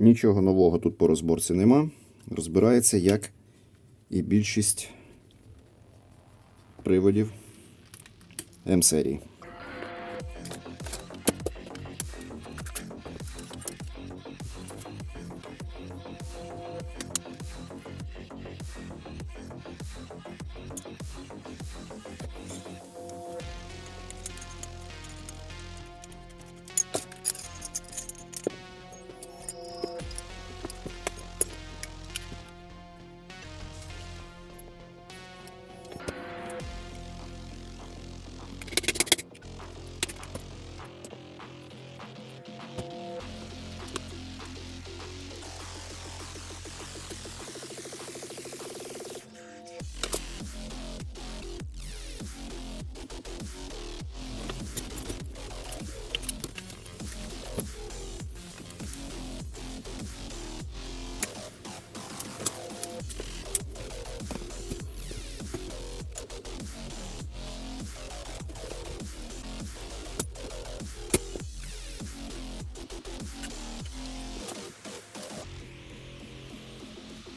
Нічого нового тут по розборці нема. Розбирається як і більшість приводів М-серії.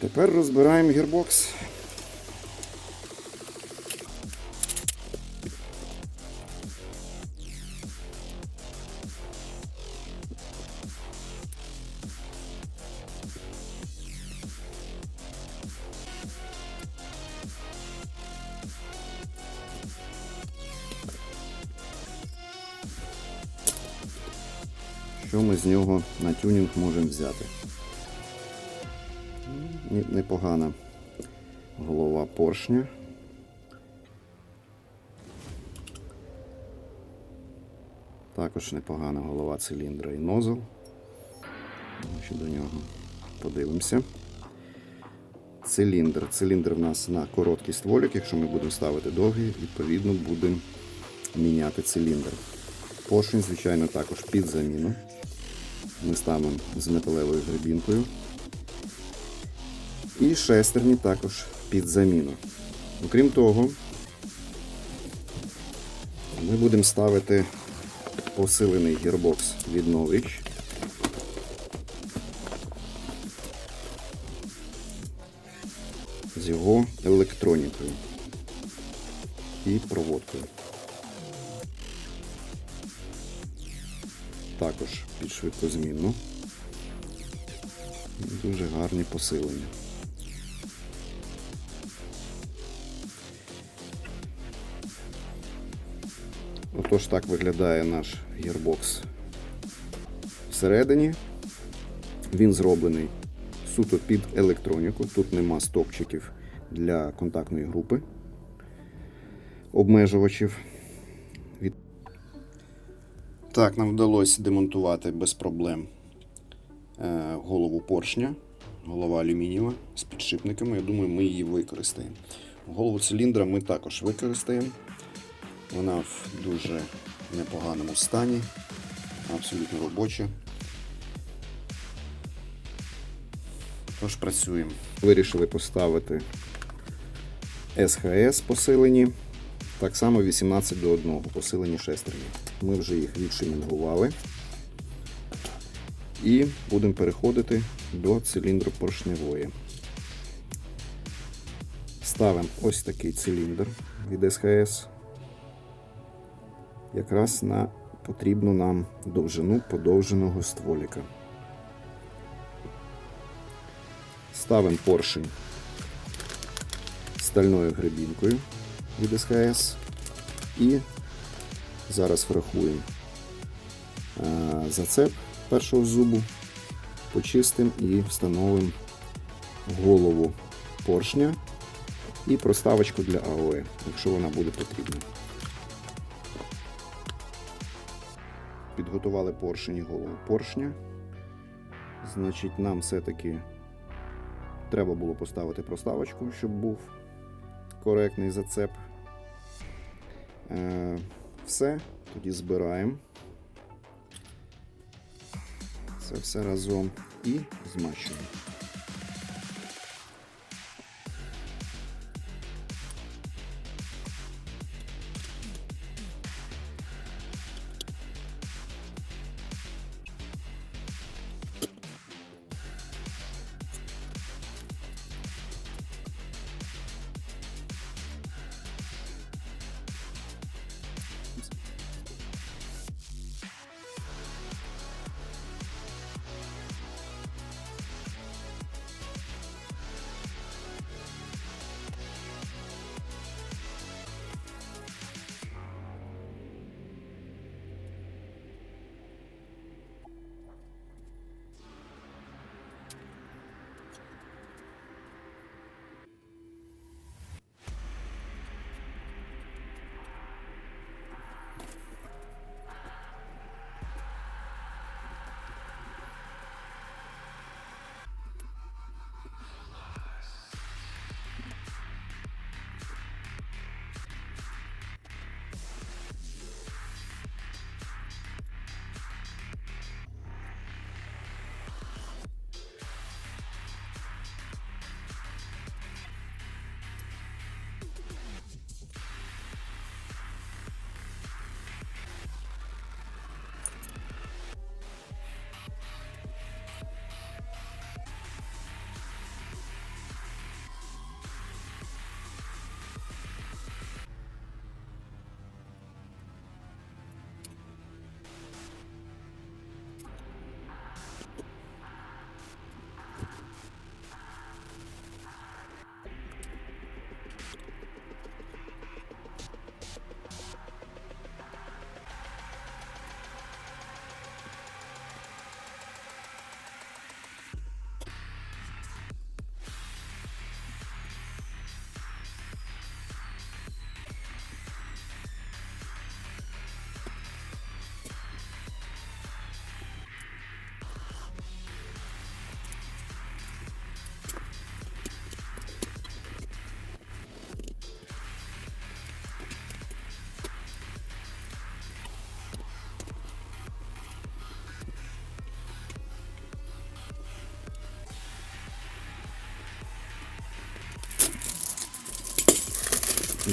Тепер розбираємо гірбокс. Що ми з нього на тюнінг можемо взяти? Непогана голова поршня. Також непогана голова циліндра і нозл. Ще до нього подивимося. Циліндр. Циліндр в нас на короткий стволік. Якщо ми будемо ставити довгий, відповідно будемо міняти циліндр. Поршень, звичайно, також під заміну. Ми ставимо з металевою гребінкою. І шестерні також під заміну. Окрім того, ми будемо ставити посилений гірбокс від Norwich. З його електронікою і проводкою. Також під швидкозмінну. Дуже гарні посилення. Отож так виглядає наш гірбокс всередині. Він зроблений суто під електроніку. Тут нема стопчиків для контактної групи обмежувачів. Так, нам вдалося демонтувати без проблем е, голову поршня, голова алюмінієва з підшипниками. Я думаю, ми її використаємо. Голову циліндра ми також використаємо. Вона в дуже непоганому стані, абсолютно робоча. Тож працюємо. Вирішили поставити СХС посилені, так само 18 до 1 посилені шестерні. Ми вже їх відшимінгували і будемо переходити до циліндру поршневої. Ставимо ось такий циліндр від СХС якраз на потрібну нам довжину подовженого стволіка. Ставимо поршень стальною гребінкою від СХС і зараз врахуємо е, зацеп першого зубу, почистимо і встановимо голову поршня і проставочку для АОЕ, якщо вона буде потрібна. Підготували поршень і голову поршня. Значить, нам все-таки треба було поставити проставочку, щоб був коректний зацеп. Е, все, тоді збираємо це все разом і змащуємо.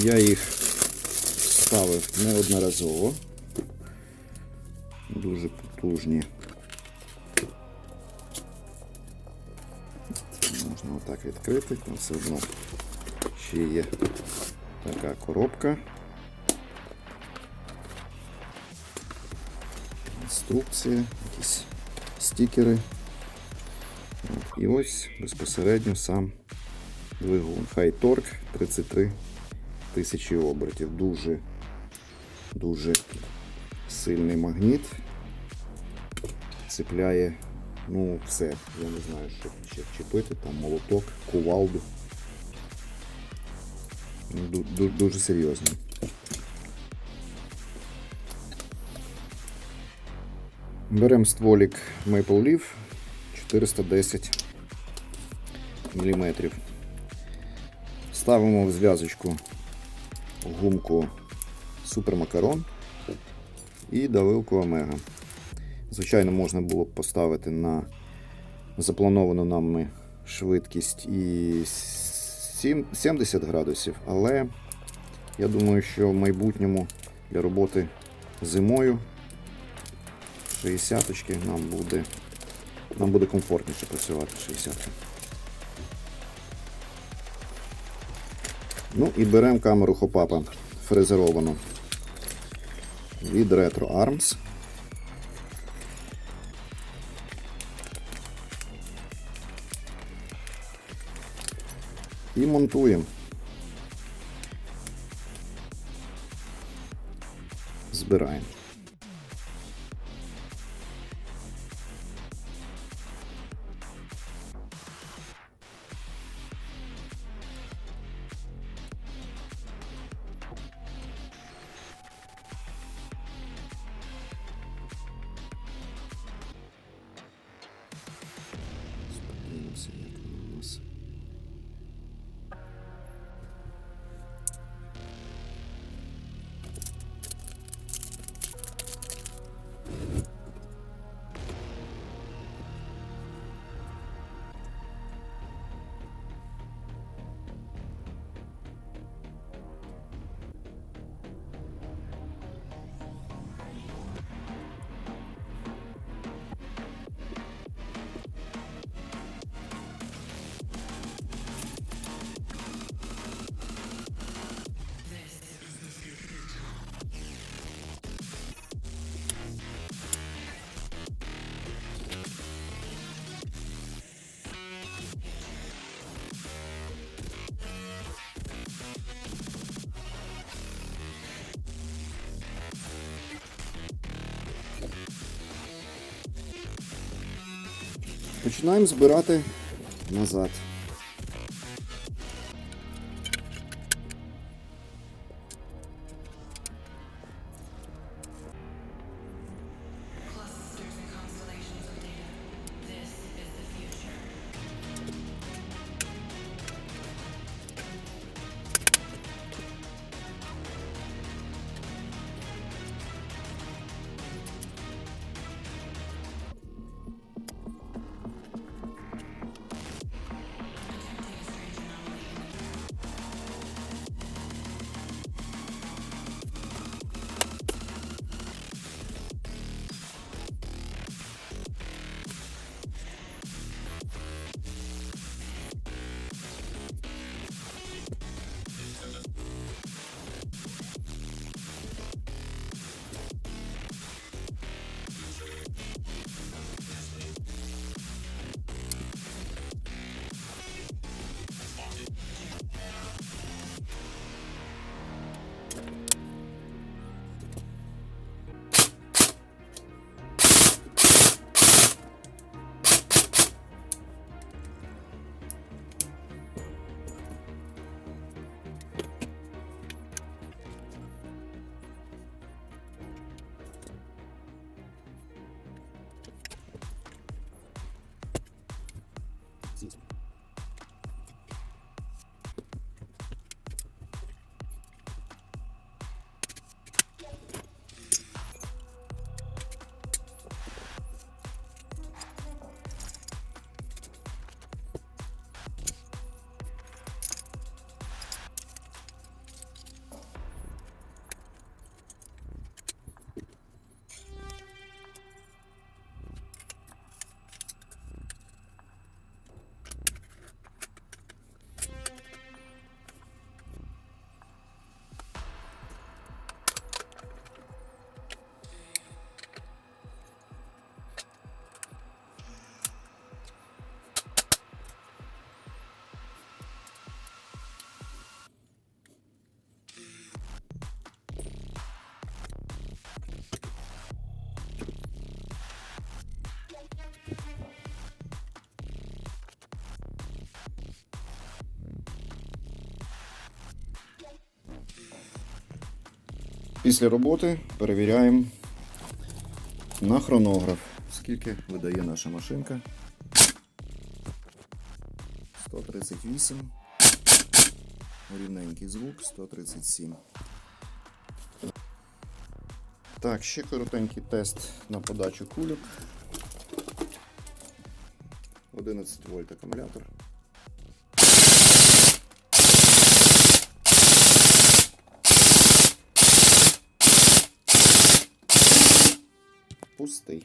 Я їх ставив неодноразово. Дуже потужні. Можна отак відкрити, там все одно ще є така коробка. Інструкція, якісь стікери. І ось безпосередньо сам двигун. Хай торк 33 тисячі обертів. Дуже, дуже сильний магніт. Цепляє, ну, все. Я не знаю, що ще вчепити, там молоток, кувалду. Ну, ду- ду- Дуже серйозно. Беремо стволік Maple Leaf 410 мм. Ставимо в зв'язочку гумку супермакарон і давилку омега. Звичайно, можна було б поставити на заплановану нами швидкість і 70 градусів, але я думаю, що в майбутньому для роботи зимою 60 нам буде, нам буде комфортніше працювати 60 Ну і беремо камеру хопапа фрезеровану від Retro Arms. І монтуємо. Збираємо. Починаємо збирати назад. Після роботи перевіряємо на хронограф. Скільки видає наша машинка? 138. Рівненький звук 137. Так, ще коротенький тест на подачу кульок. 11 вольт акумулятор. пустий.